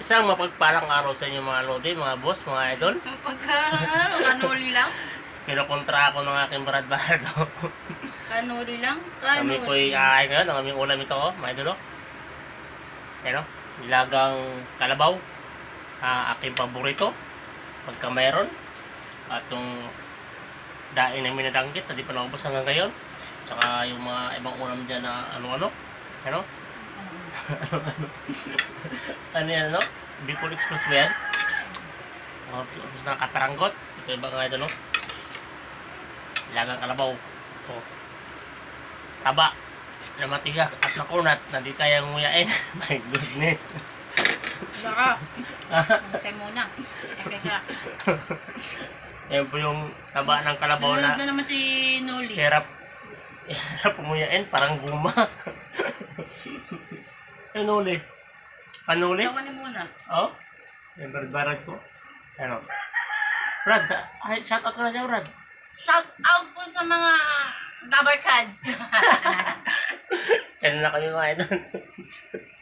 Isang mapagpalang araw sa inyo mga lodi, mga boss, mga idol. Ang pagka, ano, kanuli lang. Kinukontra ako ng aking barad barado. Kanuli lang. kami Kanuli. po'y aay ngayon, ang aming ulam ito, oh, mga idol. oh. Yan o, nilagang kalabaw. Ah, aking paborito. Pagka mayroon. At yung daing na minadanggit na di pa naubos hanggang ngayon. Tsaka yung mga ibang ulam dyan na ano-ano. Ano? ano yan, ano? Bicol Express ba yan? Mga gusto na kataranggot. Ito yung mga idol, no? Lagang kalabaw. Ito. Taba. Na matigas at nakunat na di kaya nguyain. My goodness. Saka. Antay muna. Kasi siya. Yan po yung taba ng kalabaw Nanonood na na naman si Noli. hirap hirap umuyain. Parang guma. ano uli? Ano uli? Sawa ni muna. Oh? Yung barbarad ko. Ano? Brad, ay, shout out ka na dyan, Brad. Shout out po sa mga Dabarkads. Ano na kami mga idol.